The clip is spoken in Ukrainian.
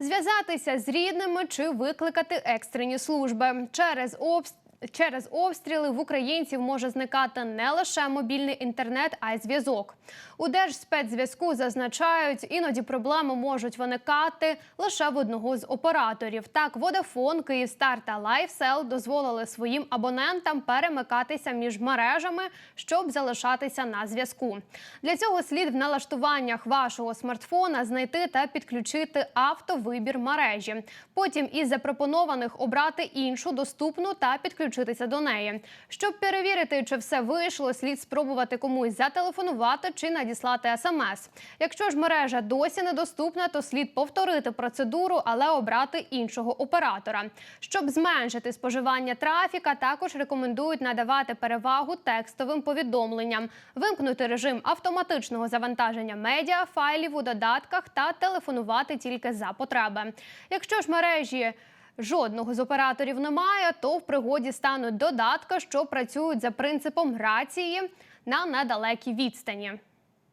Зв'язатися з рідними чи викликати екстрені служби. Через обс... Через обстріли в українців може зникати не лише мобільний інтернет, а й зв'язок. У Держспецзв'язку зазначають, іноді проблеми можуть виникати лише в одного з операторів. Так, Vodafone, Kyivstar та LifeSell дозволили своїм абонентам перемикатися між мережами, щоб залишатися на зв'язку. Для цього слід в налаштуваннях вашого смартфона знайти та підключити автовибір мережі. Потім із запропонованих обрати іншу доступну та підключитися до неї. Щоб перевірити, чи все вийшло, слід спробувати комусь зателефонувати чи надіслати смс. Якщо ж мережа досі недоступна, то слід повторити процедуру, але обрати іншого оператора. Щоб зменшити споживання трафіка, також рекомендують надавати перевагу текстовим повідомленням, вимкнути режим автоматичного завантаження медіа, файлів у додатках та телефонувати тільки за потреби. Якщо ж мережі Жодного з операторів немає, то в пригоді стануть додатка, що працюють за принципом рації на недалекій відстані.